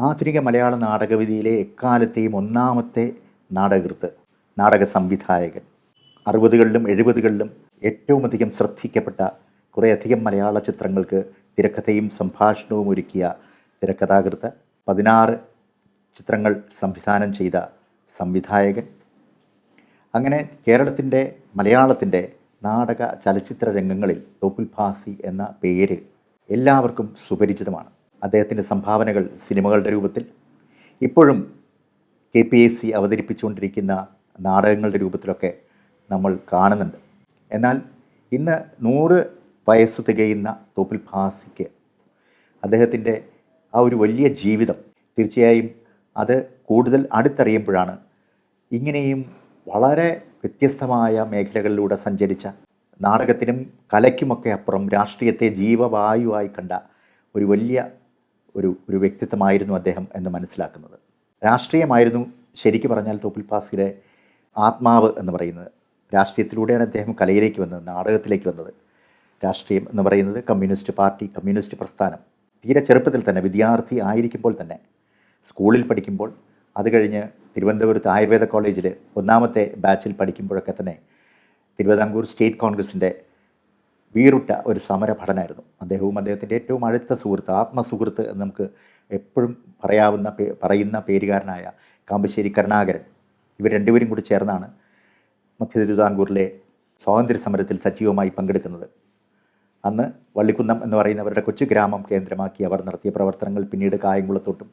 ആധുനിക മലയാള നാടകവിധിയിലെ എക്കാലത്തെയും ഒന്നാമത്തെ നാടകൃത്ത് നാടക സംവിധായകൻ. അറുപതുകളിലും എഴുപതുകളിലും ഏറ്റവും അധികം ശ്രദ്ധിക്കപ്പെട്ട കുറേയധികം മലയാള ചിത്രങ്ങൾക്ക് തിരക്കഥയും സംഭാഷണവും ഒരുക്കിയ തിരക്കഥാകൃത്ത് പതിനാറ് ചിത്രങ്ങൾ സംവിധാനം ചെയ്ത സംവിധായകൻ. അങ്ങനെ കേരളത്തിന്റെ മലയാളത്തിന്റെ നാടക ചലച്ചിത്ര രംഗങ്ങളിൽ തോപ്പിൽ ഭാസി എന്ന പേര് എല്ലാവർക്കും സുപരിചിതമാണ്. അദ്ദേഹത്തിന്റെ സംഭാവനകൾ സിനിമകളുടെ രൂപത്തിൽ. ഇപ്പോഴും കെ പി എസ് സി അവതരിപ്പിച്ചുകൊണ്ടിരിക്കുന്ന നാടകങ്ങളുടെ രൂപത്തിലൊക്കെ നമ്മൾ കാണുന്നുണ്ട്. എന്നാൽ ഇന്ന് നൂറ് വയസ്സ് തികയുന്ന തോപ്പിൽ ഭാസിക്ക് അദ്ദേഹത്തിന്റെ ആ ഒരു വലിയ ജീവിതം തീർച്ചയായും അത് കൂടുതൽ അടുത്തറിയുമ്പോഴാണ് ഇങ്ങനെയും വളരെ വ്യത്യസ്തമായ മേഖലകളിലൂടെ സഞ്ചരിച്ച നാടകത്തിനും കലയ്ക്കുമൊക്കെ അപ്പുറം രാഷ്ട്രീയത്തെ ജീവവായുവായി കണ്ട ഒരു വലിയ ഒരു ഒരു വ്യക്തിത്വമായിരുന്നു അദ്ദേഹം എന്ന് മനസ്സിലാക്കുന്നത്. രാഷ്ട്രീയമായിരുന്നു ശരിക്കു പറഞ്ഞാൽ തോപ്പിൽ പാസിയുടെ ആത്മാവ് എന്ന് പറയുന്നത്. രാഷ്ട്രീയത്തിലൂടെയാണ് അദ്ദേഹം കലയിലേക്ക് വന്നത് നാടകത്തിലേക്ക് വന്നത്. രാഷ്ട്രീയം എന്ന് പറയുന്നത് കമ്മ്യൂണിസ്റ്റ് പാർട്ടി കമ്മ്യൂണിസ്റ്റ് പ്രസ്ഥാനം. തീരെ ചെറുപ്പത്തിൽ തന്നെ വിദ്യാർത്ഥി ആയിരിക്കുമ്പോൾ തന്നെ സ്കൂളിൽ പഠിക്കുമ്പോൾ അത് കഴിഞ്ഞ് തിരുവനന്തപുരത്ത് ആയുർവേദ കോളേജിൽ ഒന്നാമത്തെ ബാച്ചിൽ പഠിക്കുമ്പോഴൊക്കെ തന്നെ തിരുവിതാംകൂർ സ്റ്റേറ്റ് കോൺഗ്രസിന്റെ വീറുട്ട ഒരു സമര ഭടനായിരുന്നു അദ്ദേഹവും അദ്ദേഹത്തിന്റെ ഏറ്റവും അടുത്ത സുഹൃത്ത് ആത്മസുഹൃത്ത് എന്ന് നമുക്ക് എപ്പോഴും പറയാവുന്ന പറയുന്ന പേരുകാരനായ കാമ്പശ്ശേരി കരുണാകരൻ. ഇവർ രണ്ടുപേരും കൂടി ചേർന്നാണ് മധ്യ തിരുവിതാംകൂറിലെ സ്വാതന്ത്ര്യ സമരത്തിൽ സജീവമായി പങ്കെടുക്കുന്നത്. അന്ന് വള്ളിക്കുന്നം എന്ന് പറയുന്നവരുടെ കൊച്ചു ഗ്രാമം കേന്ദ്രമാക്കി അവർ നടത്തിയ പ്രവർത്തനങ്ങൾ പിന്നീട് കായംകുളത്തോട്ടും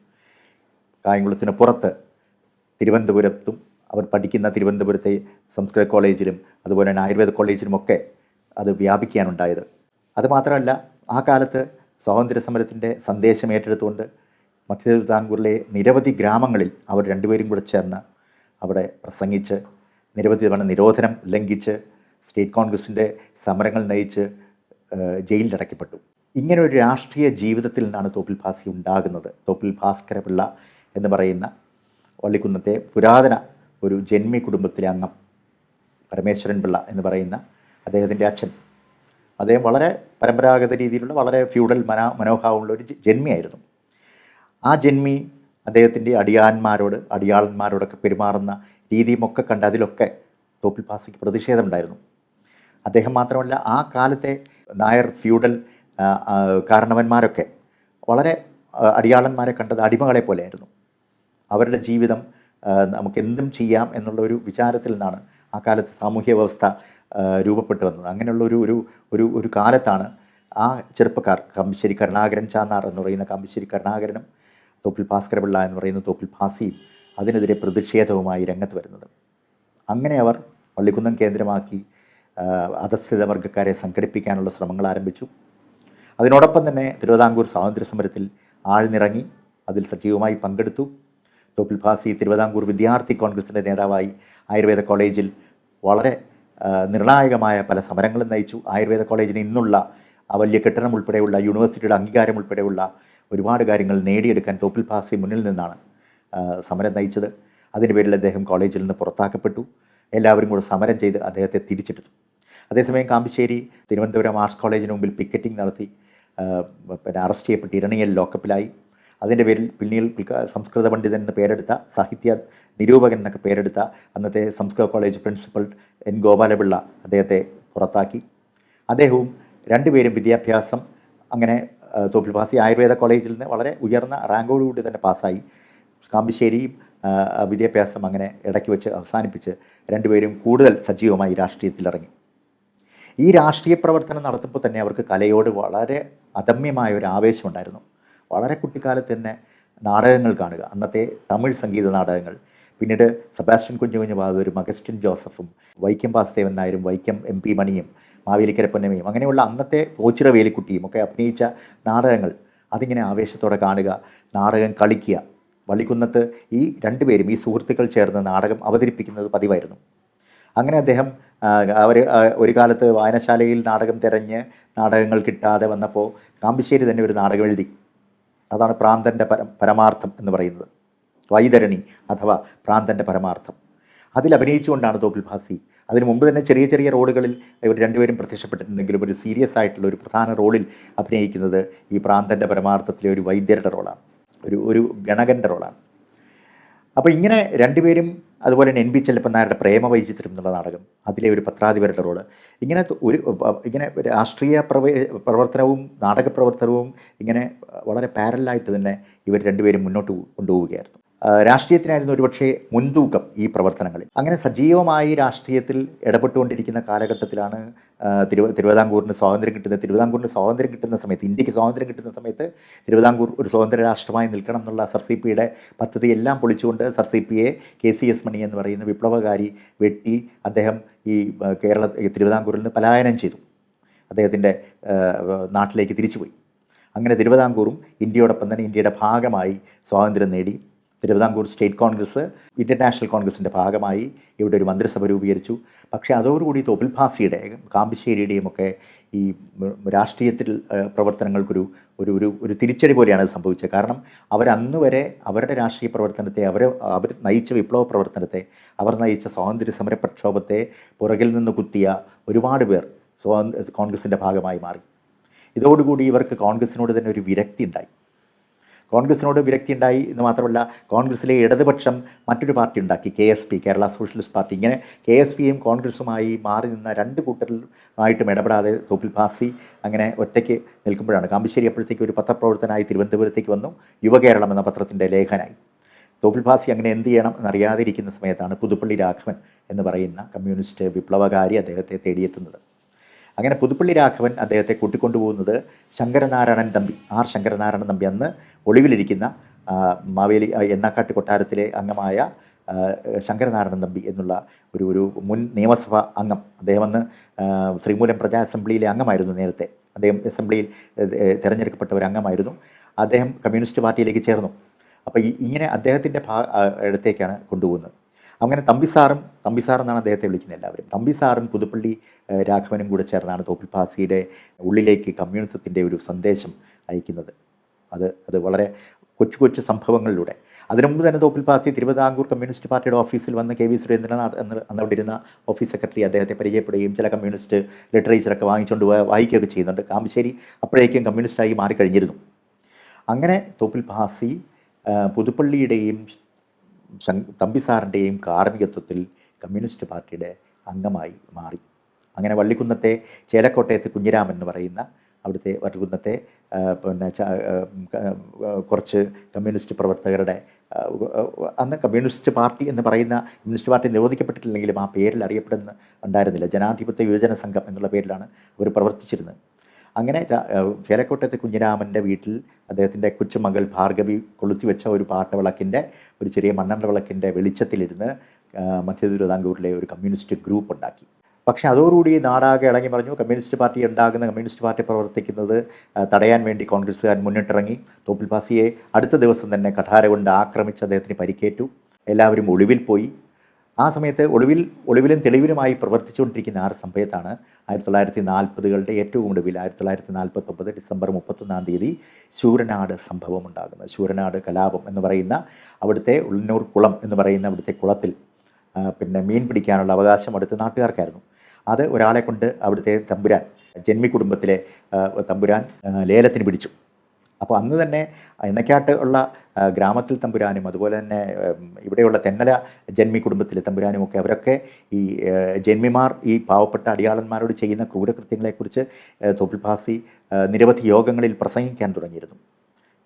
കായംകുളത്തിന് പുറത്ത് തിരുവനന്തപുരത്തും അവർ പഠിക്കുന്ന തിരുവനന്തപുരത്തെ സംസ്കൃത കോളേജിലും അതുപോലെ തന്നെ ആയുർവേദ കോളേജിലുമൊക്കെ അത് വ്യാപിക്കാനുണ്ടായത്. അതുമാത്രമല്ല ആ കാലത്ത് സ്വാതന്ത്ര്യ സമരത്തിന്റെ സന്ദേശം ഏറ്റെടുത്തുകൊണ്ട് മധ്യ തിരുവിതാംകൂറിലെ നിരവധി ഗ്രാമങ്ങളിൽ അവർ രണ്ടുപേരും കൂടെ ചേർന്ന് അവിടെ പ്രസംഗിച്ച് നിരവധി തവണ നിരോധനം ലംഘിച്ച് സ്റ്റേറ്റ് കോൺഗ്രസിന്റെ സമരങ്ങൾ നയിച്ച് ഏഹ്, ജയിലിലടയ്ക്കപ്പെട്ടു. ഇങ്ങനെ ഒരു രാഷ്ട്രീയ ജീവിതത്തിൽ നിന്നാണ് തോപ്പിൽ ഭാസി ഉണ്ടാകുന്നത്. തോപ്പിൽ ഭാസ്കര പിള്ള എന്ന് പറയുന്ന വള്ളിക്കുന്നത്തെ പുരാതന ഒരു ജന്മി കുടുംബത്തിലെ അംഗം പരമേശ്വരൻ പിള്ള എന്ന് പറയുന്ന അദ്ദേഹത്തിന്റെ അച്ഛൻ. അദ്ദേഹം വളരെ പരമ്പരാഗത രീതിയിലുള്ള വളരെ ഫ്യൂഡൽ മനാ മനോഭാവമുള്ള ഒരു ജന്മിയായിരുന്നു. ആ ജന്മി അദ്ദേഹത്തിന്റെ അടിയാന്മാരോട് അടിയാളന്മാരോടൊക്കെ പെരുമാറുന്ന രീതിയുമൊക്കെ കണ്ട് അതിലൊക്കെ തോപ്പിൽ പാസിക്ക് പ്രതിഷേധമുണ്ടായിരുന്നു. അദ്ദേഹം മാത്രമല്ല ആ കാലത്തെ നായർ ഫ്യൂഡൽ കാരണവന്മാരൊക്കെ വളരെ അടിയാളന്മാരെ കണ്ടത് അടിമകളെ പോലെയായിരുന്നു. അവരുടെ ജീവിതം നമുക്ക് എന്തും ചെയ്യാം എന്നുള്ള ഒരു വിചാരത്തിൽ നിന്നാണ് ആ കാലത്ത് സാമൂഹ്യ വ്യവസ്ഥ രൂപപ്പെട്ടു വന്നത്. അങ്ങനെയുള്ള ഒരു ഒരു ഒരു കാലത്താണ് ആ ചെറുപ്പക്കാർ കമ്പിശ്ശേരി കരുണാകരൻ ചാന്നാർ എന്ന് പറയുന്ന കമ്പിശ്ശേരി കരുണാകരനും തോപ്പിൽ ഭാസ്കരപിള്ള എന്ന് പറയുന്ന തോപ്പിൽ ഭാസിയും അതിനെതിരെ പ്രതിഷേധവുമായി രംഗത്ത് വരുന്നത്. അങ്ങനെ അവർ പള്ളിക്കുന്നം കേന്ദ്രമാക്കി അധസ്ഥിത വർഗക്കാരെ സംഘടിപ്പിക്കാനുള്ള ശ്രമങ്ങൾ ആരംഭിച്ചു. അതിനോടൊപ്പം തന്നെ തിരുവിതാംകൂർ സ്വാതന്ത്ര്യ സമരത്തിൽ ആഴ്ന്നിറങ്ങി അതിൽ സജീവമായി പങ്കെടുത്തു. തോപ്പിൽ ഭാസി തിരുവിതാംകൂർ വിദ്യാർത്ഥി കോൺഗ്രസിന്റെ നേതാവായി ആയുർവേദ കോളേജിൽ വളരെ നിർണായകമായ പല സമരങ്ങളും നയിച്ചു. ആയുർവേദ കോളേജിന് ഇന്നുള്ള ആ വലിയ കെട്ടിടം ഉൾപ്പെടെയുള്ള യൂണിവേഴ്സിറ്റിയുടെ അംഗീകാരം ഉൾപ്പെടെയുള്ള ഒരുപാട് കാര്യങ്ങൾ നേടിയെടുക്കാൻ തോപ്പിൽ പാസി മുന്നിൽ നിന്നാണ് സമരം നയിച്ചത്. അതിന്റെ പേരിൽ അദ്ദേഹം കോളേജിൽ നിന്ന് പുറത്താക്കപ്പെട്ടു. എല്ലാവരും കൂടെ സമരം ചെയ്ത് അദ്ദേഹത്തെ തിരിച്ചെടുത്തു. അതേസമയം കാമ്പിശ്ശേരി തിരുവനന്തപുരം ആർട്സ് കോളേജിന് മുമ്പിൽ പിക്കറ്റിംഗ് നടത്തി പിന്നെ അറസ്റ്റ് ചെയ്യപ്പെട്ട് ഇരണിയൽ ലോക്കപ്പിലായി. അതിന്റെ പേരിൽ പിന്നീട് സംസ്കൃത പണ്ഡിതൻ എന്ന് പേരെടുത്ത സാഹിത്യ നിരൂപകൻ എന്നൊക്കെ പേരെടുത്ത അന്നത്തെ സംസ്കൃത കോളേജ് പ്രിൻസിപ്പൽ എൻ ഗോപാലപിള്ള അദ്ദേഹത്തെ പുറത്താക്കി. അദ്ദേഹവും രണ്ടുപേരും വിദ്യാഭ്യാസം അങ്ങനെ ആ, തോപ്പിൽ പാസി ആയുർവേദ കോളേജിൽ നിന്ന് വളരെ ഉയർന്ന റാങ്കോടുകൂടി തന്നെ പാസ്സായി. കാമ്പിശ്ശേരിയും വിദ്യാഭ്യാസം അങ്ങനെ ഇടയ്ക്ക് വെച്ച് അവസാനിപ്പിച്ച് രണ്ടുപേരും കൂടുതൽ സജീവമായി രാഷ്ട്രീയത്തിലിറങ്ങി. ഈ രാഷ്ട്രീയ പ്രവർത്തനം നടത്തുമ്പോൾ തന്നെ അവർക്ക് കലയോട് വളരെ അദമ്യമായ ഒരു ആവേശമുണ്ടായിരുന്നു. വളരെ കുട്ടിക്കാലത്ത് തന്നെ നാടകങ്ങൾ കാണുക. അന്നത്തെ തമിഴ് സംഗീത നാടകങ്ങൾ. പിന്നീട് സെബാസ്റ്റ്യൻ കുഞ്ഞു കുഞ്ഞു ബഹാദൂരും അഗസ്റ്റിൻ ജോസഫും വൈക്കം വാസുദേവൻ നായരും വൈക്കം എം പി മണിയും മാവേലിക്കര പൊന്നമ്മയും അങ്ങനെയുള്ള അന്നത്തെ പോച്ചിറ വേലിക്കുട്ടിയും ഒക്കെ അഭിനയിച്ച നാടകങ്ങൾ. അതിങ്ങനെ ആവേശത്തോടെ കാണുക നാടകം കളിക്കുക. വള്ളിക്കുന്നത്ത് ഈ രണ്ടുപേരും ഈ സുഹൃത്തുക്കൾ ചേർന്ന് നാടകം അവതരിപ്പിക്കുന്നത് പതിവായിരുന്നു. അങ്ങനെ അദ്ദേഹം അവർ ഒരു കാലത്ത് വായനശാലയിൽ നാടകം തിരഞ്ഞ് നാടകങ്ങൾ കിട്ടാതെ വന്നപ്പോൾ കാമ്പശ്ശേരി തന്നെ ഒരു നാടകം എഴുതി അതാണ് പ്രാന്തന്റെ പര പരമാർത്ഥം എന്ന് പറയുന്നത്. വൈതരണി അഥവാ പ്രാന്തന്റെ പരമാർത്ഥം. അതിൽ അഭിനയിച്ചുകൊണ്ടാണ് തോപ്പിൽ ഭാസി. അതിന് മുമ്പ് തന്നെ ചെറിയ ചെറിയ റോളുകളിൽ ഇവർ രണ്ടുപേരും പ്രത്യക്ഷപ്പെട്ടിട്ടുണ്ടെങ്കിലും ഒരു സീരിയസ് ആയിട്ടുള്ള ഒരു പ്രധാന റോളിൽ അഭിനയിക്കുന്നത് ഈ പ്രാന്തന്റെ പരമാർത്ഥത്തിലെ ഒരു വൈദ്യരുടെ റോളാണ്. ഒരു ഒരു ഗണകന്റെ റോളാണ്. അപ്പോൾ ഇങ്ങനെ രണ്ടുപേരും അതുപോലെ തന്നെ എൻ ബി ചെല്ലപ്പൻ നായരുടെ പ്രേമവൈചിത്രം എന്നുള്ള നാടകം അതിലെ ഒരു പത്രാധിപരുടെ റോൾ. ഇങ്ങനെ ഒരു ഇങ്ങനെ രാഷ്ട്രീയ പ്രവേ പ്രവർത്തനവും നാടക പ്രവർത്തനവും ഇങ്ങനെ വളരെ പാരലായിട്ട് തന്നെ ഇവർ രണ്ടുപേരും മുന്നോട്ട് കൊണ്ടുപോവുകയായിരുന്നു. രാഷ്ട്രീയത്തിനായിരുന്നു ഒരുപക്ഷെ മുൻതൂക്കം ഈ പ്രവർത്തനങ്ങളിൽ. അങ്ങനെ സജീവമായി രാഷ്ട്രീയത്തിൽ ഇടപെട്ടുകൊണ്ടിരിക്കുന്ന കാലഘട്ടത്തിലാണ് തിരുവ തിരുവിതാംകൂറിന് സ്വാതന്ത്ര്യം കിട്ടുന്നത് തിരുവിതാംകൂറിന് സ്വാതന്ത്ര്യം കിട്ടുന്ന സമയത്ത് ഇന്ത്യയ്ക്ക് സ്വാതന്ത്ര്യം കിട്ടുന്ന സമയത്ത് തിരുവിതാംകൂർ ഒരു സ്വതന്ത്ര രാഷ്ട്രമായി നിൽക്കണം എന്നുള്ള സർ സി പിയുടെ പദ്ധതി എല്ലാം പൊളിച്ചുകൊണ്ട് സർ സി പിയെ കെ സി എസ് മണി എന്ന് പറയുന്ന വിപ്ലവകാരി വെട്ടി അദ്ദേഹം ഈ കേരള തിരുവിതാംകൂറിൽ നിന്ന് പലായനം ചെയ്തു. അദ്ദേഹത്തിന്റെ നാട്ടിലേക്ക് തിരിച്ചുപോയി. അങ്ങനെ തിരുവിതാംകൂറും ഇന്ത്യയോടൊപ്പം തന്നെ ഇന്ത്യയുടെ ഭാഗമായി സ്വാതന്ത്ര്യം നേടി. Thiruvithamkoor State Congress Indian National കോൺഗ്രസിന്റെ ഭാഗമായി ഇവിടെ ഒരു മന്ത്രിസഭ രൂപീകരിച്ചു. പക്ഷേ അതോടുകൂടി തോപ്പിൽ ഭാസിയുടെ കാമ്പിശ്ശേരിയുടെയും ഒക്കെ ഈ രാഷ്ട്രീയത്തിൽ പ്രവർത്തനങ്ങൾക്കൊരു ഒരു ഒരു ഒരു തിരിച്ചടി പോലെയാണ് അത് സംഭവിച്ചത്. കാരണം അവരന്ന് വരെ അവരുടെ രാഷ്ട്രീയ പ്രവർത്തനത്തെ അവർ അവർ നയിച്ച വിപ്ലവ പ്രവർത്തനത്തെ അവർ നയിച്ച സ്വാതന്ത്ര്യ സമര പ്രക്ഷോഭത്തെ പുറകിൽ നിന്ന് കുത്തിയ ഒരുപാട് പേർ കോൺഗ്രസിന്റെ ഭാഗമായി മാറി. ഇതോടുകൂടി ഇവർക്ക് കോൺഗ്രസിനോട് തന്നെ ഒരു വിരക്തി ഉണ്ടായി. കോൺഗ്രസിനോട് വിരക്തി ഉണ്ടായി എന്ന് മാത്രമല്ല കോൺഗ്രസിലെ ഇടതുപക്ഷം മറ്റൊരു പാർട്ടി ഉണ്ടാക്കി K S P Kerala socialist party. ഇങ്ങനെ കെ എസ് പിയും കോൺഗ്രസുമായി മാറി നിന്ന രണ്ട് കൂട്ടരുമായിട്ടും ഇടപെടാതെ തോപ്പിൽ ഭാസി അങ്ങനെ ഒറ്റയ്ക്ക് നിൽക്കുമ്പോഴാണ്. കാമ്പശ്ശേരി അപ്പോഴത്തേക്ക് ഒരു പത്രപ്രവർത്തനായി തിരുവനന്തപുരത്തേക്ക് വന്നു യുവകേരളം എന്ന പത്രത്തിന്റെ ലേഖനായി. തോപ്പിൽ ഭാസി അങ്ങനെ എന്ത് ചെയ്യണം എന്നറിയാതിരിക്കുന്ന സമയത്താണ് പുതുപ്പള്ളി രാഘവൻ എന്ന് പറയുന്ന കമ്മ്യൂണിസ്റ്റ് വിപ്ലവകാരി അദ്ദേഹത്തെ തേടിയെത്തുന്നത്. അങ്ങനെ പുതുപ്പള്ളി രാഘവൻ അദ്ദേഹത്തെ കൂട്ടിക്കൊണ്ടുപോകുന്നത് ശങ്കരനാരായണൻ തമ്പി ആർ ശങ്കരനാരായണൻ തമ്പി അന്ന് ഒളിവിലിരിക്കുന്ന മാവേലി എണ്ണാക്കാട്ട് കൊട്ടാരത്തിലെ അംഗമായ ശങ്കരനാരായണൻ തമ്പി എന്നുള്ള ഒരു ഒരു മുൻ നിയമസഭാ അംഗം. അദ്ദേഹം അന്ന് ശ്രീമൂലം പ്രജാ അസംബ്ലിയിലെ അംഗമായിരുന്നു നേരത്തെ. അദ്ദേഹം അസംബ്ലിയിൽ തിരഞ്ഞെടുക്കപ്പെട്ട ഒരു അംഗമായിരുന്നു. അദ്ദേഹം കമ്മ്യൂണിസ്റ്റ് പാർട്ടിയിലേക്ക് ചേർന്നു. അപ്പോൾ ഇങ്ങനെ അദ്ദേഹത്തിന്റെ ഭാ ഇടത്തേക്കാണ് കൊണ്ടുപോകുന്നത്. അങ്ങനെ തമ്പിസാറും തമ്പിസാർ എന്നാണ് അദ്ദേഹത്തെ വിളിക്കുന്നത് എല്ലാവരും. തമ്പിസാറും പുതുപ്പള്ളി രാഘവനും കൂടെ ചേർന്നാണ് തോപ്പിൽ പാസിയുടെ ഉള്ളിലേക്ക് കമ്മ്യൂണിസത്തിന്റെ ഒരു സന്ദേശം അയക്കുന്നത്. അത് അത് വളരെ കൊച്ചു കൊച്ചു സംഭവങ്ങളിലൂടെ. അതിനുമുമ്പ് തന്നെ തോപ്പിൽ പാസി തിരുവിതാംകൂർ കമ്മ്യൂണിസ്റ്റ് പാർട്ടിയുടെ ഓഫീസിൽ വന്ന് കെ വി സുരേന്ദ്രനാഥ് എന്ന് അന്ന് ഇരുന്ന ഓഫീസ് സെക്രട്ടറി അദ്ദേഹത്തെ പരിചയപ്പെടുകയും ചില കമ്മ്യൂണിസ്റ്റ് ലിറ്ററേച്ചറൊക്കെ വാങ്ങിച്ചുകൊണ്ട് വായിക്കുകയൊക്കെ ചെയ്യുന്നുണ്ട്. കാമ്പശ്ശേരി അപ്പോഴേക്കും കമ്മ്യൂണിസ്റ്റായി മാറിക്കഴിഞ്ഞിരുന്നു. അങ്ങനെ തോപ്പിൽ പാസി പുതുപ്പള്ളിയുടെയും ശങ്- തമ്പിസാറിന്റെയും കാർമ്മികത്വത്തിൽ കമ്മ്യൂണിസ്റ്റ് പാർട്ടിയുടെ അംഗമായി മാറി. അങ്ങനെ വള്ളിക്കുന്നത്തെ ചേലക്കോട്ടയത്ത് കുഞ്ഞിരാമൻ എന്ന് പറയുന്ന അവിടുത്തെ വള്ളിക്കുന്നത്തെ പിന്നെ കുറച്ച് കമ്മ്യൂണിസ്റ്റ് പ്രവർത്തകരുടെ അന്ന് കമ്മ്യൂണിസ്റ്റ് പാർട്ടി എന്ന് പറയുന്ന കമ്മ്യൂണിസ്റ്റ് പാർട്ടി നിരോധിക്കപ്പെട്ടിട്ടില്ലെങ്കിലും ആ പേരിൽ അറിയപ്പെടുന്ന ഉണ്ടായിരുന്നില്ല. ജനാധിപത്യ യുവജന സംഘം എന്നുള്ള പേരിലാണ് അവർ പ്രവർത്തിച്ചിരുന്നത്. അങ്ങനെ ചേലക്കോട്ടത്തെ കുഞ്ഞിരാമന്റെ വീട്ടിൽ അദ്ദേഹത്തിന്റെ കൊച്ചുമകൾ ഭാർഗവി കൊളുത്തിവെച്ച ഒരു പാട്ടവിളക്കിന്റെ ഒരു ചെറിയ മണ്ണെണ്ണ വിളക്കിന്റെ വെളിച്ചത്തിലിരുന്ന് മധ്യ തിരുവിതാംകൂറിലെ ഒരു കമ്മ്യൂണിസ്റ്റ് ഗ്രൂപ്പ് ഉണ്ടാക്കി. പക്ഷേ അതോടുകൂടി നാടാകെ ഇളങ്ങി പറഞ്ഞു കമ്മ്യൂണിസ്റ്റ് പാർട്ടി ഉണ്ടാകുന്ന കമ്മ്യൂണിസ്റ്റ് പാർട്ടി പ്രവർത്തിക്കുന്നത് തടയാൻ വേണ്ടി കോൺഗ്രസ്സുകാർ മുന്നിട്ടിറങ്ങി. തോപ്പിൽ പാസിയെ അടുത്ത ദിവസം തന്നെ കഠാര കൊണ്ട് ആക്രമിച്ച് അദ്ദേഹത്തിന് പരിക്കേറ്റു. എല്ലാവരും ഒളിവിൽ പോയി. ആ സമയത്ത് ഒളിവിൽ ഒളിവിലും തെളിവിലുമായി പ്രവർത്തിച്ചുകൊണ്ടിരിക്കുന്ന ആ സമയത്താണ് ആയിരത്തി തൊള്ളായിരത്തി നാൽപ്പതുകളുടെ ഏറ്റവും ഒടുവിൽ ആയിരത്തി തൊള്ളായിരത്തി നാൽപ്പത്തൊമ്പത് ഡിസംബർ മുപ്പത്തൊന്നാം തീയതി ശൂരനാട് സംഭവം ഉണ്ടാകുന്നത്. ശൂരനാട് കലാപം എന്ന് പറയുന്ന അവിടുത്തെ ഉള്ളൂർ കുളം എന്ന് പറയുന്ന അവിടുത്തെ കുളത്തിൽ പിന്നെ മീൻ പിടിക്കാനുള്ള അവകാശം അവിടുത്തെ നാട്ടുകാർക്കായിരുന്നു. അത് ഒരാളെ കൊണ്ട് അവിടുത്തെ തമ്പുരാൻ ജന്മി കുടുംബത്തിലെ തമ്പുരാൻ ലേലത്തിന് പിടിച്ചു. അപ്പോൾ അന്ന് തന്നെ എണ്ണക്കാട്ട് ഉള്ള ഗ്രാമത്തിൽ തമ്പുരാനും അതുപോലെ തന്നെ ഇവിടെയുള്ള തെന്നല ജന്മി കുടുംബത്തിലെ തമ്പുരാനും ഒക്കെ അവരൊക്കെ ഈ ജന്മിമാർ ഈ പാവപ്പെട്ട അടിയാളന്മാരോട് ചെയ്യുന്ന ക്രൂരകൃത്യങ്ങളെക്കുറിച്ച് ഭാസി നിരവധി യോഗങ്ങളിൽ പ്രസംഗിക്കാൻ തുടങ്ങിയിരുന്നു.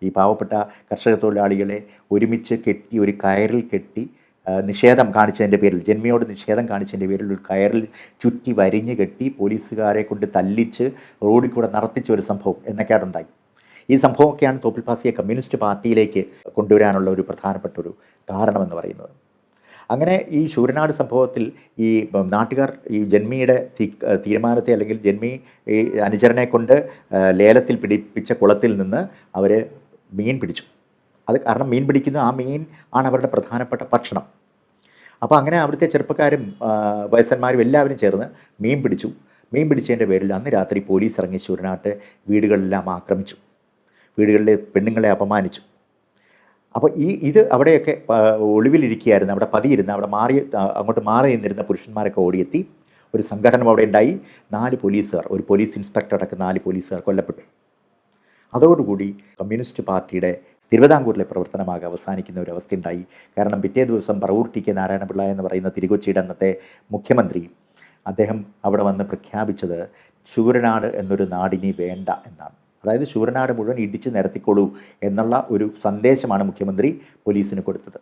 ഈ പാവപ്പെട്ട കർഷക തൊഴിലാളികളെ ഒരുമിച്ച് കെട്ടി ഒരു കയറിൽ കെട്ടി നിഷേധം കാണിച്ചതിന്റെ പേരിൽ ജന്മിയോട് നിഷേധം കാണിച്ചതിന്റെ പേരിൽ ഒരു കയറിൽ ചുറ്റി വരിഞ്ഞ് കെട്ടി പോലീസുകാരെ കൊണ്ട് തല്ലിച്ച് റോഡിൽ കൂടെ നടത്തിച്ച ഒരു സംഭവം എണ്ണക്കാടുണ്ടായി ഈ സംഭവമൊക്കെയാണ് തോപ്പിൽ പാസിയെ കമ്മ്യൂണിസ്റ്റ് പാർട്ടിയിലേക്ക് കൊണ്ടുവരാനുള്ള ഒരു പ്രധാനപ്പെട്ട ഒരു കാരണമെന്ന് പറയുന്നത്. അങ്ങനെ ഈ ശൂരനാട് സംഭവത്തിൽ ഈ നാട്ടുകാർ ഈ ജന്മിയുടെ തീരുമാനത്തെ അല്ലെങ്കിൽ ജന്മി ഈ അനുചരനെ കൊണ്ട് ലേലത്തിൽ പിടിപ്പിച്ച കുളത്തിൽ നിന്ന് അവർ മീൻ പിടിച്ചു. അത് കാരണം മീൻ പിടിക്കുന്ന ആ മീൻ ആണ് അവരുടെ പ്രധാനപ്പെട്ട ഭക്ഷണം. അപ്പോൾ അങ്ങനെ അവിടുത്തെ ചെറുപ്പക്കാരും വയസ്സന്മാരും എല്ലാവരും ചേർന്ന് മീൻ പിടിച്ചു. മീൻ പിടിച്ചതിന്റെ പേരിൽ അന്ന് രാത്രി പോലീസ് ഇറങ്ങി ശൂരനാട്ട് വീടുകളെല്ലാം ആക്രമിച്ചു. വീടുകളിലെ പെണ്ണുങ്ങളെ അപമാനിച്ചു. അപ്പോൾ ഈ ഇത് അവിടെയൊക്കെ ഒളിവിലിരിക്കുകയായിരുന്നു. അവിടെ പതിയിരുന്ന അവിടെ മാറി അങ്ങോട്ട് മാറി നിന്നിരുന്ന പുരുഷന്മാരൊക്കെ ഓടിയെത്തി. ഒരു സംഘടന അവിടെ ഉണ്ടായി. നാല് പോലീസുകാർ ഒരു പോലീസ് ഇൻസ്പെക്ടർ അടക്കം നാല് പോലീസുകാർ കൊല്ലപ്പെട്ടു. അതോടുകൂടി കമ്മ്യൂണിസ്റ്റ് പാർട്ടിയുടെ തിരുവിതാംകൂറിലെ പ്രവർത്തനമാകെ അവസാനിക്കുന്ന ഒരു അവസ്ഥയുണ്ടായി കാരണം പിറ്റേ ദിവസം പറവൂർ ടി കെ നാരായണപിള്ള എന്ന് പറയുന്ന തിരുകൊച്ചിയുടെ അന്നത്തെ മുഖ്യമന്ത്രി അദ്ദേഹം അവിടെ വന്ന് പ്രഖ്യാപിച്ചത് ശൂരനാട് എന്നൊരു നാടിനി വേണ്ട എന്നാണ്. അതായത് ശൂരനാട് മുഴുവൻ ഇടിച്ച് നിരത്തിക്കൊള്ളൂ എന്നുള്ള ഒരു സന്ദേശമാണ് മുഖ്യമന്ത്രി പോലീസിന് കൊടുത്തത്.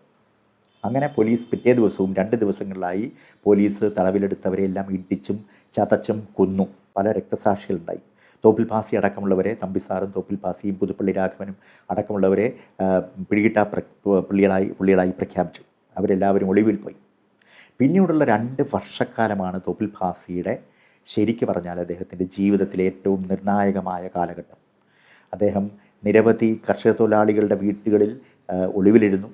അങ്ങനെ പോലീസ് പിറ്റേ ദിവസവും രണ്ട് ദിവസങ്ങളിലായി പോലീസ് തടവിലെടുത്തവരെയെല്ലാം ഇടിച്ചും ചതച്ചും കൊന്നു. പല രക്തസാക്ഷികളുണ്ടായി. തോപ്പിൽ പാസി അടക്കമുള്ളവരെ തമ്പിസാറും തോപ്പിൽ പാസിയും പുതുപ്പള്ളി രാഘവനും അടക്കമുള്ളവരെ പിടികിട്ട പുള്ളികളായി പുള്ളികളായി പ്രഖ്യാപിച്ചു. അവരെല്ലാവരും ഒളിവിൽ പോയി. പിന്നീടുള്ള രണ്ട് വർഷക്കാലമാണ് തോപ്പിൽ ഭാസിയുടെ ശരിക്കു പറഞ്ഞാൽ അദ്ദേഹത്തിന്റെ ജീവിതത്തിലെ ഏറ്റവും നിർണായകമായ കാലഘട്ടം. അദ്ദേഹം നിരവധി കർഷക തൊഴിലാളികളുടെ വീട്ടുകളിൽ ഒളിവിലിരുന്നു.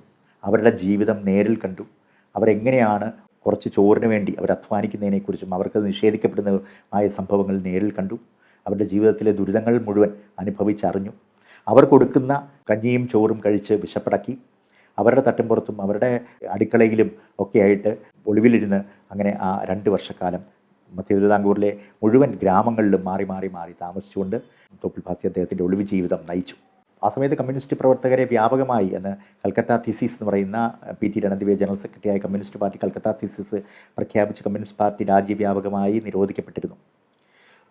അവരുടെ ജീവിതം നേരിൽ കണ്ടു. അവരെങ്ങനെയാണ് കുറച്ച് ചോറിന് വേണ്ടി അവർ അധ്വാനിക്കുന്നതിനെക്കുറിച്ചും അവർക്ക് നിഷേധിക്കപ്പെടുന്ന ആയ സംഭവങ്ങൾ നേരിൽ കണ്ടു. അവരുടെ ജീവിതത്തിലെ ദുരിതങ്ങൾ മുഴുവൻ അനുഭവിച്ചറിഞ്ഞു. അവർ കൊടുക്കുന്ന കഞ്ഞിയും ചോറും കഴിച്ച് വിശപ്പടക്കി. അവരുടെ തട്ടിൻപുറത്തും അവരുടെ അടുക്കളയിലും ഒക്കെ ആയിട്ട് ഒളിവിലിരുന്ന് അങ്ങനെ ആ രണ്ട് വർഷക്കാലം തിരുവിതാംകൂറിലെ മുഴുവൻ ഗ്രാമങ്ങളിലും മാറി മാറി മാറി താമസിച്ചുകൊണ്ട് തോപ്പിൽ ഭാസി അദ്ദേഹത്തിന്റെ ഒളിവ് ജീവിതം നയിച്ചു. ആ സമയത്ത് കമ്മ്യൂണിസ്റ്റ് പ്രവർത്തകരെ വ്യാപകമായി എന്ന് കൽക്കട്ട തിസീസ് എന്ന് പറയുന്ന പി ടി രണദിവെ ജനറൽ സെക്രട്ടറിയായ കമ്മ്യൂണിസ്റ്റ് പാർട്ടി കൽക്കട്ട തിസീസ് പ്രഖ്യാപിച്ച് കമ്മ്യൂണിസ്റ്റ് പാർട്ടി രാജ്യവ്യാപകമായി നിരോധിക്കപ്പെട്ടിരുന്നു.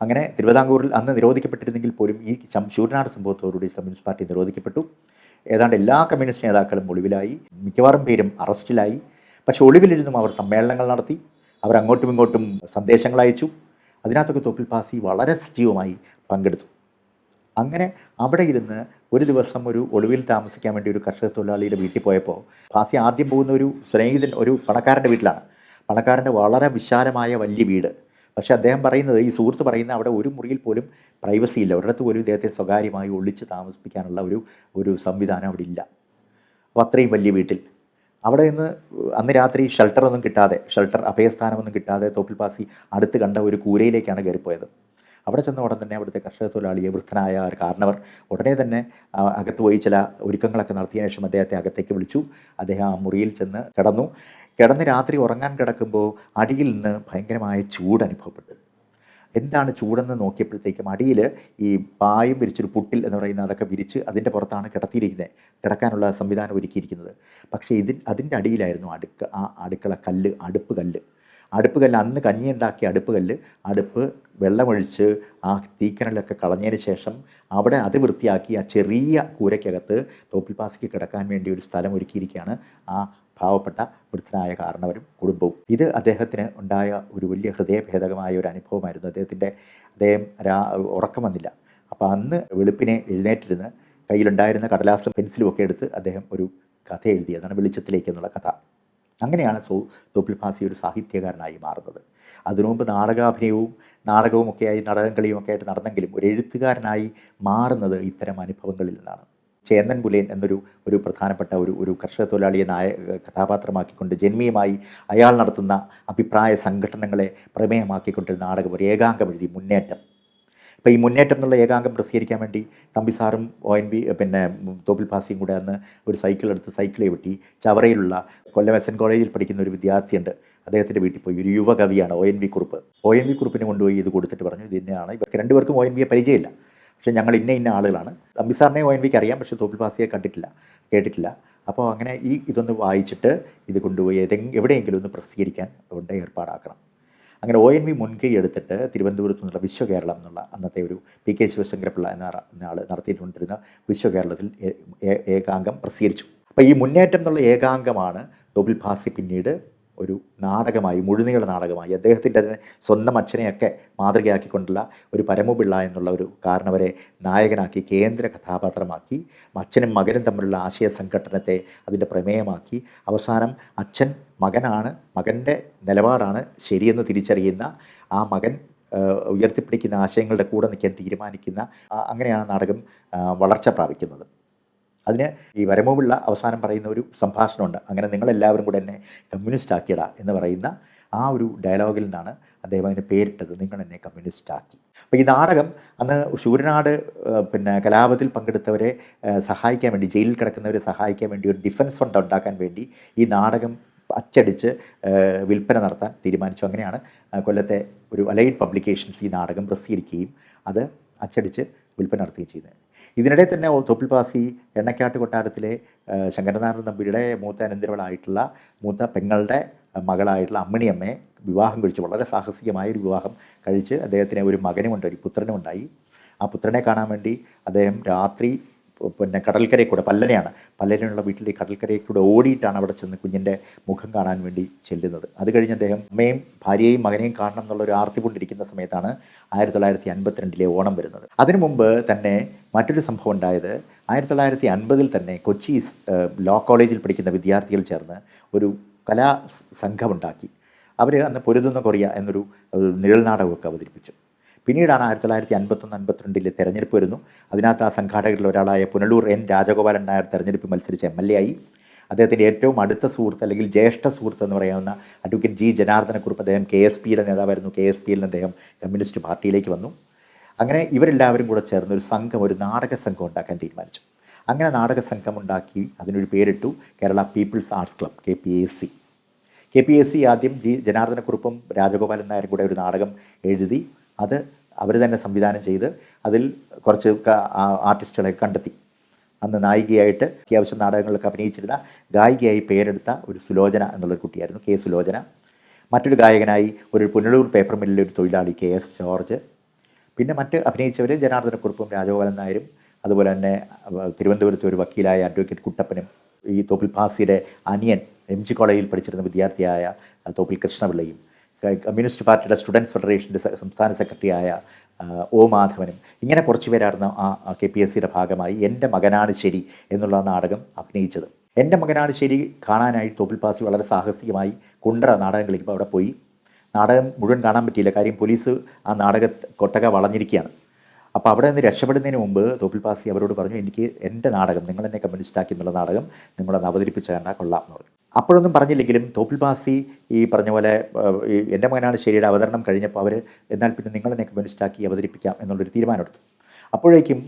അങ്ങനെ തിരുവിതാംകൂറിൽ അന്ന് നിരോധിക്കപ്പെട്ടിരുന്നെങ്കിൽ പോലും ഈ ശൂരനാട് സംഭവത്തോടുകൂടി കമ്മ്യൂണിസ്റ്റ് പാർട്ടി നിരോധിക്കപ്പെട്ടു. ഏതാണ്ട് എല്ലാ കമ്മ്യൂണിസ്റ്റ് നേതാക്കളും ഒളിവിലായി. മിക്കവാറും പേരും അറസ്റ്റിലായി. പക്ഷേ ഒളിവിലിരുന്നും അവർ സമ്മേളനങ്ങൾ നടത്തി. അവർ അങ്ങോട്ടും ഇങ്ങോട്ടും സന്ദേശങ്ങൾ അയച്ചു. അതിനകത്തൊക്കെ തൊപ്പിൽ പാസി വളരെ സജീവമായി പങ്കെടുത്തു. അങ്ങനെ അവിടെ ഇരുന്ന് ഒരു ദിവസം ഒരു ഒളിവിൽ താമസിക്കാൻ വേണ്ടി ഒരു കർഷക തൊഴിലാളിയുടെ വീട്ടിൽ പോയപ്പോൾ പാസി ആദ്യം പോകുന്ന ഒരു സ്നേഹിതൻ ഒരു പണക്കാരന്റെ വീട്ടിലാണ്. പണക്കാരന്റെ വളരെ വിശാലമായ വലിയ വീട്. പക്ഷേ അദ്ദേഹം പറയുന്നത് ഈ സുഹൃത്ത് പറയുന്ന അവിടെ ഒരു മുറിയിൽ പോലും പ്രൈവസി ഇല്ല. ഒരിടത്ത് പോലും ഇദ്ദേഹത്തെ സ്വകാര്യമായി ഒളിച്ച് താമസിപ്പിക്കാനുള്ള ഒരു ഒരു സംവിധാനം അവിടെ ഇല്ല. അപ്പോൾ അത്രയും വലിയ വീട്ടിൽ അവിടെ നിന്ന് അന്ന് രാത്രി ഷെൽട്ടറൊന്നും കിട്ടാതെ ഷെൽട്ടർ അഭയസ്ഥാനമൊന്നും കിട്ടാതെ തോപ്പിൽ പാസി അടുത്ത് കണ്ട ഒരു കൂരയിലേക്കാണ് കയറിപ്പോയത്. അവിടെ ചെന്ന ഉടൻ തന്നെ അവിടുത്തെ കർഷക തൊഴിലാളിയെ വൃദ്ധനായ ഒരു കാരണവർ ഉടനെ തന്നെ അകത്ത് പോയി ചില ഒരുക്കങ്ങളൊക്കെ നടത്തിയ ശേഷം അദ്ദേഹത്തെ അകത്തേക്ക് വിളിച്ചു. അദ്ദേഹം ആ മുറിയിൽ ചെന്ന് കിടന്നു. കിടന്ന് രാത്രി ഉറങ്ങാൻ കിടക്കുമ്പോൾ അടിയിൽ നിന്ന് ഭയങ്കരമായ ചൂട് അനുഭവപ്പെട്ടു. എന്താണ് ചൂടെന്ന് നോക്കിയപ്പോഴത്തേക്കും അടിയിൽ ഈ പായും വിരിച്ചൊരു പുട്ടിൽ എന്ന് പറയുന്ന അതൊക്കെ വിരിച്ച് അതിന്റെ പുറത്താണ് കിടത്തിയിരിക്കുന്നത് കിടക്കാനുള്ള സംവിധാനം ഒരുക്കിയിരിക്കുന്നത്. പക്ഷേ ഇതിൻ അതിന്റെ അടിയിലായിരുന്നു അടുക്ക ആ അടുക്കള കല്ല് അടുപ്പ് കല്ല്. അടുപ്പ് കല്ല് അന്ന് കഞ്ഞി ഉണ്ടാക്കിയ അടുപ്പ് കല്ല് അടുപ്പ് വെള്ളമൊഴിച്ച് ആ തീക്കനലൊക്കെ കളഞ്ഞതിന് ശേഷം അവിടെ അത് വൃത്തിയാക്കി ആ ചെറിയ കൂരയ്ക്കകത്ത് തോപ്പിൽ പാസിക്ക് കിടക്കാൻ വേണ്ടി ഒരു സ്ഥലം ഒരുക്കിയിരിക്കുകയാണ് ആ പാവപ്പെട്ട വൃദ്ധനായ കാരണവരും കുടുംബവും. ഇത് അദ്ദേഹത്തിന് ഉണ്ടായ ഒരു വലിയ ഹൃദയഭേദകമായ ഒരു അനുഭവമായിരുന്നു. അദ്ദേഹത്തിന്റെ അദ്ദേഹം രാ ഉറക്കം വന്നില്ല. അപ്പോൾ അന്ന് വെളുപ്പിനെ എഴുന്നേറ്റിരുന്ന് കയ്യിലുണ്ടായിരുന്ന കടലാസും പെൻസിലും ഒക്കെ എടുത്ത് അദ്ദേഹം ഒരു കഥ എഴുതി. അതാണ് വെളിച്ചത്തിലേക്ക് എന്നുള്ള കഥ. അങ്ങനെയാണ് സോ തോപ്പിൽ ഭാസി ഒരു സാഹിത്യകാരനായി മാറുന്നത്. അതിനു മുമ്പ് നാടകാഭിനയവും നാടകവും ഒക്കെയായി നാടകം കളിയും ഒക്കെ ആയിട്ട് നടന്നെങ്കിലും ഒരു എഴുത്തുകാരനായി മാറുന്നത് ഇത്തരം അനുഭവങ്ങളിൽ നിന്നാണ്. ചേന്നൻ പുലേൻ എന്നൊരു ഒരു പ്രധാനപ്പെട്ട ഒരു ഒരു കർഷക തൊഴിലാളിയെ നായ കഥാപാത്രമാക്കിക്കൊണ്ട് ജന്മിയുമായി അയാൾ നടത്തുന്ന അഭിപ്രായ സംഘടനകളെ പ്രമേയമാക്കിക്കൊണ്ടൊരു നാടകം ഒരു ഏകാംഗം എഴുതി മുന്നേറ്റം. അപ്പോൾ ഈ മുന്നേറ്റം എന്നുള്ള ഏകാംഗം പ്രസിദ്ധീകരിക്കാൻ വേണ്ടി തമ്പിസാറും ഒ എൻ ബി പിന്നെ തോപ്പിൽ പാസിയും കൂടെ അന്ന് ഒരു സൈക്കിൾ എടുത്ത് സൈക്കിളെ വെട്ടി ചവറയിലുള്ള കൊല്ലം എസ് എൻ കോളേജിൽ പഠിക്കുന്ന ഒരു വിദ്യാർത്ഥിയുണ്ട്. അദ്ദേഹത്തിന്റെ വീട്ടിൽ പോയി. ഒരു യുവകവിയാണ് O N V Kurup. O N V കുറിപ്പിനെ കൊണ്ടുപോയി ഇത് കൊടുത്തിട്ട് പറഞ്ഞു ഇത് തന്നെയാണ്. ഇവർക്ക് രണ്ടുപേർക്കും ഒ എൻ വിയെ പരിചയമില്ല. പക്ഷേ ഞങ്ങൾ ഇന്ന ഇന്ന ആളുകളാണ്. അമ്പിസാറിനെ ഒ എൻ വിക്ക് അറിയാം പക്ഷേ തോപ്പിൽ പാസിയെ കണ്ടിട്ടില്ല കേട്ടിട്ടില്ല. അപ്പോൾ അങ്ങനെ ഈ ഇതൊന്ന് വായിച്ചിട്ട് ഇത് കൊണ്ടുപോയി ഏതെങ്കിലും എവിടെയെങ്കിലും ഒന്ന് പ്രസിദ്ധീകരിക്കാൻ അവിടെ ഏർപ്പാടാക്കണം. അങ്ങനെ ഒ എൻ വി മുൻകൈ എടുത്തിട്ട് തിരുവനന്തപുരത്ത് നിന്നുള്ള വിശ്വകേരളം എന്നുള്ള അന്നത്തെ ഒരു പി കെ ശിവശങ്കരപിള്ള എന്ന ആൾ നടത്തിയിട്ടുകൊണ്ടിരുന്ന വിശ്വകേരളത്തിൽ ഏ- ഏ- ഏകാംഗം പ്രസിദ്ധീകരിച്ചു. അപ്പോൾ ഈ മുന്നേറ്റം എന്നുള്ള ഏകാംഗമാണ് തോപ്പിൽ ഭാസി പിന്നീട് ഒരു നാടകമായി മുഴുനീള നാടകമായി അദ്ദേഹത്തിന്റെ തന്നെ സ്വന്തം അച്ഛനെയൊക്കെ മാതൃകയാക്കിക്കൊണ്ടുള്ള ഒരു പരമുപിള്ള എന്നുള്ള ഒരു കാരണവരെ നായകനാക്കി കേന്ദ്ര കഥാപാത്രമാക്കി അച്ഛനും മകനും തമ്മിലുള്ള ആശയ സംഘട്ടനത്തെ അതിന്റെ പ്രമേയമാക്കി. അവസാനം അച്ഛൻ മകനാണ് മകന്റെ നിലപാടാണ് ശരിയെന്ന് തിരിച്ചറിയുന്ന ആ മകൻ ഉയർത്തിപ്പിടിക്കുന്ന ആശയങ്ങളുടെ കൂടെ നിൽക്കാൻ തീരുമാനിക്കുന്ന അങ്ങനെയാണ് നാടകം വളർച്ച പ്രാപിക്കുന്നത്. അതിന് ഈ വരമുള്ള അവസാനം പറയുന്ന ഒരു സംഭാഷണമുണ്ട്. അങ്ങനെ നിങ്ങളെല്ലാവരും കൂടെ എന്നെ കമ്മ്യൂണിസ്റ്റ് ആക്കിയടാ എന്ന് പറയുന്ന ആ ഒരു ഡയലോഗിൽ നിന്നാണ് അദ്ദേഹം അതിന് പേരിട്ടത്. നിങ്ങൾ എന്നെ കമ്മ്യൂണിസ്റ്റ് ആക്കി അപ്പോൾ ഈ നാടകം അന്ന് ശൂരനാട് പിന്നെ കലാപത്തിൽ പങ്കെടുത്തവരെ സഹായിക്കാൻ വേണ്ടി ജയിലിൽ കിടക്കുന്നവരെ സഹായിക്കാൻ വേണ്ടി ഒരു ഡിഫൻസ് ഫണ്ട് ഉണ്ടാക്കാൻ വേണ്ടി ഈ നാടകം അച്ചടിച്ച് വിൽപ്പന നടത്താൻ തീരുമാനിച്ചു. അങ്ങനെയാണ് കൊല്ലത്തെ ഒരു അലൈഡ് പബ്ലിക്കേഷൻസ് ഈ നാടകം പ്രസിദ്ധീകരിക്കുകയും അത് അച്ചടിച്ച് വിൽപ്പന നടത്തുകയും ചെയ്യുന്നത്. ഇതിനിടെ തന്നെ തൊപ്പിൽപാസി എണ്ണക്കാട്ട് കൊട്ടാരത്തിലെ ശങ്കരനാരായണ നമ്പിയുടെ മൂത്ത അനന്തരവളായിട്ടുള്ള മൂത്ത പെങ്ങളുടെ മകളായിട്ടുള്ള അമ്മിണിയമ്മയെ വിവാഹം കഴിച്ച്. വളരെ സാഹസികമായ ഒരു വിവാഹം കഴിച്ച് അദ്ദേഹത്തിന് ഒരു മകനുമുണ്ട് ഒരു പുത്രനുമുണ്ടായി ആ പുത്രനെ കാണാൻ വേണ്ടി അദ്ദേഹം രാത്രി പിന്നെ കടൽക്കരയിൽ കൂടെ പല്ലനെയാണ്. പല്ലനെയുള്ള വീട്ടിലെ കടൽക്കരയിൽ കൂടെ ഓടിയിട്ടാണ് അവിടെ ചെന്ന് കുഞ്ഞിന്റെ മുഖം കാണാൻ വേണ്ടി ചെല്ലുന്നത്. അത് കഴിഞ്ഞ് അദ്ദേഹം അമ്മയും ഭാര്യയെയും മകനെയും കാണണം എന്നുള്ള ഒരു ആർത്തി കൊണ്ടിരിക്കുന്ന സമയത്താണ് ആയിരത്തി തൊള്ളായിരത്തി അൻപത്തിരണ്ടിലെ ഓണം വരുന്നത്. അതിനു മുമ്പ് തന്നെ മറ്റൊരു സംഭവം ഉണ്ടായത്. ആയിരത്തി തൊള്ളായിരത്തി അൻപതിൽ തന്നെ കൊച്ചി ലോ കോളേജിൽ പഠിക്കുന്ന വിദ്യാർത്ഥികൾ ചേർന്ന് ഒരു കലാ സംഘമുണ്ടാക്കി അവർ അന്ന് പൊരുതുന്ന കൊറിയ എന്നൊരു നിഴൽ നാടകമൊക്കെ അവതരിപ്പിച്ചു. പിന്നീടാണ് ആയിരത്തി തൊള്ളായിരത്തി അൻപത്തൊന്ന് അൻപത്തിരണ്ടിലെ തെരഞ്ഞെടുപ്പ് വരുന്നു. അതിനകത്ത് ആ സംഘാടകരിൽ ഒരാളായ പുനലൂർ എൻ. രാജഗോപാലൻ നായർ തെരഞ്ഞെടുപ്പ് മത്സരിച്ച് എം എൽ എ ആയി. അദ്ദേഹത്തിന്റെ ഏറ്റവും അടുത്ത സുഹൃത്ത് അല്ലെങ്കിൽ ജ്യേഷ്ഠ സുഹൃത്ത് എന്ന് പറയാവുന്ന അഡ്വക്കേറ്റ് ജി. ജനാർദ്ദനക്കുറിപ്പ് അദ്ദേഹം കെ എസ് പിയുടെ നേതാവായിരുന്നു. കെ എസ് പിയിൽ നിന്ന് അദ്ദേഹം കമ്മ്യൂണിസ്റ്റ് പാർട്ടിയിലേക്ക് വന്നു. അങ്ങനെ ഇവരെല്ലാവരും കൂടെ ചേർന്ന് ഒരു സംഘം ഒരു നാടക സംഘം ഉണ്ടാക്കാൻ തീരുമാനിച്ചു. അങ്ങനെ നാടക സംഘം ഉണ്ടാക്കി അതിനൊരു പേരിട്ടു Kerala people's arts club K P S C. K P S C ആദ്യം ജി. ജനാർദ്ദനക്കുറിപ്പും രാജഗോപാലൻ നായരും കൂടെ ഒരു നാടകം എഴുതി. അത് അവർ തന്നെ സംവിധാനം ചെയ്ത് അതിൽ കുറച്ച് ആർട്ടിസ്റ്റുകളെ കണ്ടെത്തി. അന്ന് നായികയായിട്ട് അത്യാവശ്യം നാടകങ്ങളിലൊക്കെ അഭിനയിച്ചിരുന്ന ഗായികയായി പേരെടുത്ത ഒരു സുലോചന എന്നുള്ളൊരു കുട്ടിയായിരുന്നു കെ സുലോചന. മറ്റൊരു ഗായകനായി ഒരു പുനലൂർ പേപ്പർ മില്ലിലെ ഒരു തൊഴിലാളി കെ എസ് ജോർജ്. പിന്നെ മറ്റ് അഭിനയിച്ചവർ ജനാർദ്ദനക്കുറിപ്പും രാജഗോപാലൻ നായരും അതുപോലെ തന്നെ തിരുവനന്തപുരത്തെ ഒരു വക്കീലായ അഡ്വക്കേറ്റ് കുട്ടപ്പനും ഈ തോപ്പിൽ പാസിയുടെ അനിയൻ എം ജി കോളേജിൽ പഠിച്ചിരുന്ന വിദ്യാർത്ഥിയായ തോപ്പിൽ കൃഷ്ണപിള്ളയും കമ്മ്യൂണിസ്റ്റ് പാർട്ടിയുടെ സ്റ്റുഡൻസ് ഫെഡറേഷന്റെ സംസ്ഥാന സെക്രട്ടറിയായ ഒ മാധവനും. ഇങ്ങനെ കുറച്ച് പേരായിരുന്നു ആ കെ പി എസ് സിയുടെ ഭാഗമായി എന്റെ മകനാണ് ശരി എന്നുള്ള നാടകം അഭിനയിച്ചത്. എന്റെ മകനാണ് ശരി കാണാനായി തോപ്പിൽ പാസി വളരെ സാഹസികമായി കുണ്ടറ നാടകം കളിക്കുമ്പോൾ അവിടെ പോയി. നാടകം മുഴുവൻ കാണാൻ പറ്റിയില്ല. കാര്യം പോലീസ് ആ നാടക കൊട്ടക വളഞ്ഞിരിക്കുകയാണ്. അപ്പോൾ അവിടെ നിന്ന് രക്ഷപ്പെടുന്നതിന് മുമ്പ് തോപ്പിൽ പാസി അവരോട് പറഞ്ഞു എനിക്ക് എന്റെ നാടകം നിങ്ങൾ എന്നെ കമ്മ്യൂണിസ്റ്റ് ആക്കി എന്നുള്ള നാടകം നിങ്ങളൊന്ന് അവതരിപ്പിച്ച കണ്ടാൽ കൊള്ളാം എന്ന് പറഞ്ഞു. അപ്പോഴൊന്നും പറഞ്ഞില്ലെങ്കിലും തോപ്പിൽ പാസി ഈ പറഞ്ഞ പോലെ ഈ എന്റെ മകനാണ് ശരിയുടെ അവതരണം കഴിഞ്ഞപ്പോൾ അവർ എന്നാൽ പിന്നെ നിങ്ങൾ എന്നെ കമ്മ്യൂണിസ്റ്റാക്കി അവതരിപ്പിക്കാം എന്നുള്ളൊരു തീരുമാനമെടുത്തു. അപ്പോഴേക്കും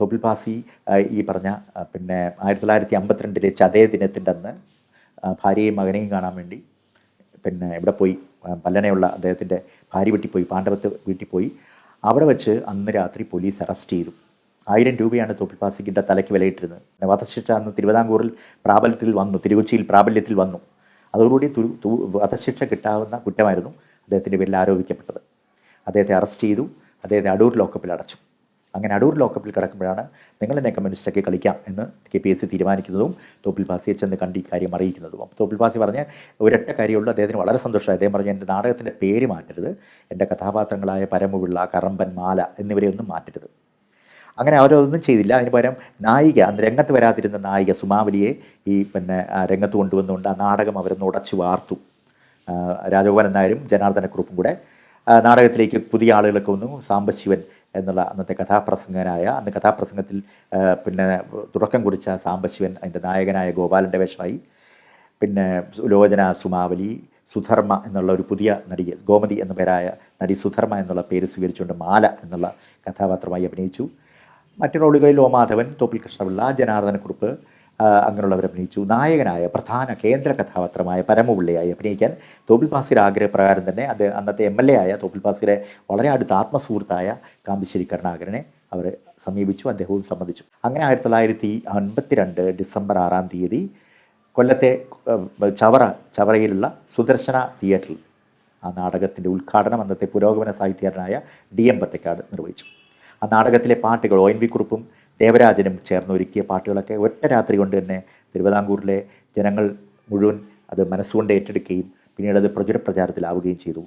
തോപ്പിൽ പാസി ഈ പറഞ്ഞ പിന്നെ ആയിരത്തി തൊള്ളായിരത്തി അമ്പത്തിരണ്ടിലെ ചതയ ദിനത്തിന്റെ അന്ന് ഭാര്യയും മകനെയും കാണാൻ വേണ്ടി പിന്നെ ഇവിടെ പോയി പല്ലനയുള്ള അദ്ദേഹത്തിന്റെ ഭാര്യ വീട്ടിൽ പോയി പാണ്ഡവത്ത് വീട്ടിൽ പോയി. അവിടെ വെച്ച് അന്ന് രാത്രി പോലീസ് അറസ്റ്റ് ചെയ്തു. ആയിരം രൂപയാണ് തോപ്പിൽ പാസിക്കിന്റെ തലയ്ക്ക് വിലയിട്ടിരുന്നത്. വധശിക്ഷ അന്ന് തിരുവിതാംകൂറിൽ പ്രാബല്യത്തിൽ വന്നു തിരുകൊച്ചിയിൽ പ്രാബല്യത്തിൽ വന്നു. അതോടുകൂടി വധശിക്ഷ കിട്ടാവുന്ന കുറ്റമായിരുന്നു അദ്ദേഹത്തിന്റെ പേരിൽ ആരോപിക്കപ്പെട്ടത്. അദ്ദേഹത്തെ അറസ്റ്റ് ചെയ്തു അദ്ദേഹത്തെ അടൂർ ലോക്കപ്പിൽ അടച്ചു. അങ്ങനെ അടൂർ ലോക്കപ്പിൽ കിടക്കുമ്പോഴാണ് നിങ്ങൾ എന്നെ കമ്മ്യൂണിസ്റ്റൊക്കെ കളിക്കാം എന്ന് കെ പി എസ് സി തീരുമാനിക്കുന്നതും തോപ്പിൽ പാസിയെ ചെന്ന് കണ്ട് ഈ കാര്യം അറിയിക്കുന്നതും. അപ്പോൾ തോപ്പിൽ പാസി പറഞ്ഞ് ഒരൊറ്റ കാര്യമുള്ളൂ അദ്ദേഹത്തിന് വളരെ സന്തോഷമായി. അദ്ദേഹം പറഞ്ഞു എന്റെ നാടകത്തിന്റെ പേര് മാറ്റരുത്. എന്റെ കഥാപാത്രങ്ങളായ പരമപിള്ള കറമ്പൻ മാല എന്നിവരെയൊന്നും മാറ്റരുത്. അങ്ങനെ അവരതൊന്നും ചെയ്തില്ല. അതിന് പകരം നായിക അന്ന് രംഗത്ത് വരാതിരുന്ന നായിക സുമാവലിയെ ഈ പിന്നെ രംഗത്ത് കൊണ്ടുവന്നുകൊണ്ട് ആ നാടകം അവരൊന്ന് ഉടച്ചു വാർത്തു. രാജഗോപാലൻ നായരും ജനാർദ്ദനക്കുറുപ്പും കൂടെ നാടകത്തിലേക്ക് പുതിയ ആളുകളൊക്കെ വന്നു. സാംബശിവൻ എന്നുള്ള അന്നത്തെ കഥാപ്രസംഗനായ അന്ന് കഥാപ്രസംഗത്തിൽ പിന്നെ തുടക്കം കുറിച്ച സാംബശിവൻ അതിന്റെ നായകനായ ഗോപാലന്റെ വേഷമായി. പിന്നെ ലോചന സുമാവലി സുധർമ്മ എന്നുള്ള ഒരു പുതിയ നടി ഗോമതി എന്ന പേരായ നടി സുധർമ്മ എന്നുള്ള പേര് സ്വീകരിച്ചുകൊണ്ട് മാല എന്നുള്ള കഥാപാത്രമായി അഭിനയിച്ചു. മറ്റു റോളുകളിൽ ഓമാധവൻ തോപ്പിൽ കൃഷ്ണപിള്ള ജനാർദ്ദനക്കുറുപ്പ് അങ്ങനെയുള്ളവർ അഭിനയിച്ചു. നായകനായ പ്രധാന കേന്ദ്ര കഥാപാത്രമായ പരമപിള്ളയായി അഭിനയിക്കാൻ തോപ്പിൽ പാസിയുടെ ആഗ്രഹപ്രകാരം തന്നെ അത് അന്നത്തെ എം എൽ എ ആയ തോപ്പിൽ പാസിയുടെ വളരെ അടുത്ത ആത്മസുഹൃത്തായ കാമ്പിശ്ശേരി കരുണാകരനെ അവർ സമീപിച്ചു അദ്ദേഹവും സമ്മതിച്ചു. അങ്ങനെ ആയിരത്തി തൊള്ളായിരത്തി അൻപത്തിരണ്ട് ഡിസംബർ ആറാം തീയതി കൊല്ലത്തെ ചവറ ചവറയിലുള്ള സുദർശന തിയേറ്ററിൽ ആ നാടകത്തിന്റെ ഉദ്ഘാടനം അന്നത്തെ പുരോഗമന സാഹിത്യകാരനായ ഡി എം പൊറ്റക്കാട് നിർവഹിച്ചു. ആ നാടകത്തിലെ പാട്ടുകൾ ഒ എൻ വി കുറുപ്പും ദേവരാജനും ചേർന്ന് ഒരുക്കിയ പാട്ടുകളൊക്കെ ഒറ്റ രാത്രി കൊണ്ട് തന്നെ തിരുവിതാംകൂറിലെ ജനങ്ങൾ മുഴുവൻ അത് മനസ്സുകൊണ്ട് ഏറ്റെടുക്കുകയും പിന്നീട് അത് പ്രചുര പ്രചാരത്തിലാവുകയും ചെയ്തു.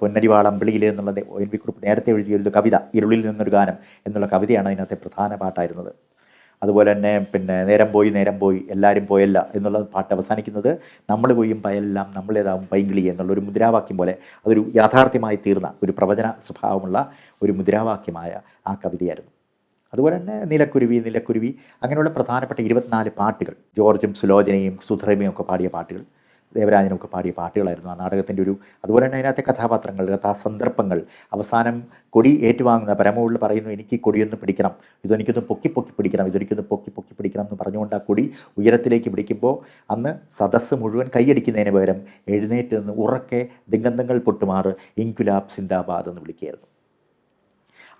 പൊന്നരിവാളം അമ്പിളിയിൽ എന്നുള്ള എൻ വി കുറുപ്പ് നേരത്തെ എഴുതിയൊരു കവിത ഇരുളിൽ നിന്നൊരു ഗാനം എന്നുള്ള കവിതയാണ് അതിനകത്തെ പ്രധാന പാട്ടായിരുന്നത്. അതുപോലെ തന്നെ പിന്നെ നേരം പോയി നേരം പോയി എല്ലാവരും പോയല്ല എന്നുള്ള പാട്ട് അവസാനിക്കുന്നത് നമ്മൾ പോയും പയലെല്ലാം നമ്മളേതാവും പൈങ്കിളി എന്നുള്ളൊരു മുദ്രാവാക്യം പോലെ അതൊരു യാഥാർത്ഥ്യമായി തീർന്ന ഒരു പ്രവചന സ്വഭാവമുള്ള ഒരു മുദ്രാവാക്യമായ ആ കവിതയായിരുന്നു. അതുപോലെ തന്നെ നിലക്കുരുവി നിലക്കുരുവി അങ്ങനെയുള്ള പ്രധാനപ്പെട്ട ഇരുപത്തിനാല് പാട്ടുകൾ. ജോർജും സുലോചനയും സുധർമ്മയും ഒക്കെ പാടിയ പാട്ടുകൾ ദേവരാജനും ഒക്കെ പാടിയ പാട്ടുകളായിരുന്നു ആ നാടകത്തിന്റെ ഒരു അതുപോലെ തന്നെ അതിനകത്തെ കഥാപാത്രങ്ങൾ കഥാസന്ദർഭങ്ങൾ. അവസാനം കൊടി ഏറ്റുവാങ്ങുന്ന പരമമുള്ള പറയുന്നു എനിക്ക് കൊടിയൊന്ന് പിടിക്കണം. ഇതെനിക്കൊന്ന് പൊക്കി പൊക്കി പിടിക്കണം. ഇതെനിക്കൊന്ന് പൊക്കി പൊക്കി പിടിക്കണം എന്ന് പറഞ്ഞുകൊണ്ട് ആ കൊടി ഉയരത്തിലേക്ക് പിടിക്കുമ്പോൾ അന്ന് സദസ്സ് മുഴുവൻ കൈയടിക്കുന്നതിന് പകരം എഴുന്നേറ്റ് നിന്ന് ഉറക്കെ ദിഗന്ധങ്ങൾ പൊട്ടുമാറ് ഇൻകുലാബ് സിന്ദാബാദ് എന്ന് വിളിക്കുകയായിരുന്നു.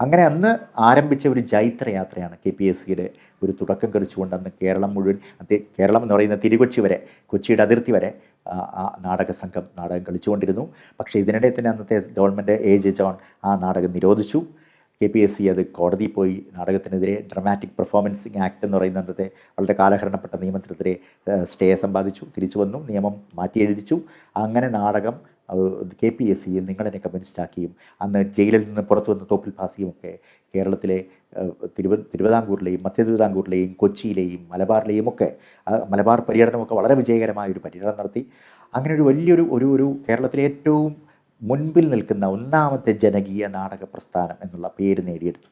അങ്ങനെ അന്ന് ആരംഭിച്ച ഒരു ജൈത്രയാത്രയാണ് കെ പി എസ് സിയുടെ ഒരു തുടക്കം കുറിച്ചുകൊണ്ട് അന്ന് കേരളം മുഴുവൻ കേരളം എന്ന് പറയുന്ന തിരുകൊച്ചി വരെ കൊച്ചിയുടെ അതിർത്തി വരെ ആ, നാടക സംഘം നാടകം കളിച്ചുകൊണ്ടിരുന്നു. പക്ഷേ ഇതിനിടെ തന്നെ അന്നത്തെ ഗവൺമെന്റ് എ ജെ ജോൺ ആ നാടകം നിരോധിച്ചു. കെ പി എസ് സി അത് കോടതിയിൽ പോയി. നാടകത്തിനെതിരെ ഡ്രമാറ്റിക് പെർഫോമൻസിങ് ആക്ട് എന്ന് പറയുന്ന അന്നത്തെ വളരെ കാലഹരണപ്പെട്ട നിയമത്തിനെതിരെ സ്റ്റേ സമ്പാദിച്ചു തിരിച്ചു വന്നു നിയമം മാറ്റി എഴുതിച്ചു അങ്ങനെ നാടകം കെ പി എസ് സിയും നിങ്ങളെന്നെ കമ്മ്യൂണിസ്റ്റാക്കിയും അന്ന് ജയിലിൽ നിന്ന് പുറത്തു വന്ന തോപ്പിൽ ഭാസിയും ഒക്കെ കേരളത്തിലെ തിരുവ തിരുവിതാംകൂറിലെയും മധ്യ തിരുവിതാംകൂറിലെയും കൊച്ചിയിലെയും മലബാറിലെയും ഒക്കെ മലബാർ പര്യടനമൊക്കെ വളരെ വിജയകരമായ ഒരു പര്യടനം നടത്തി. അങ്ങനെ ഒരു വലിയൊരു ഒരു ഒരു കേരളത്തിലെ ഏറ്റവും മുൻപിൽ നിൽക്കുന്ന ഒന്നാമത്തെ ജനകീയ നാടക പ്രസ്ഥാനം എന്നുള്ള പേര് നേടിയെടുത്തു.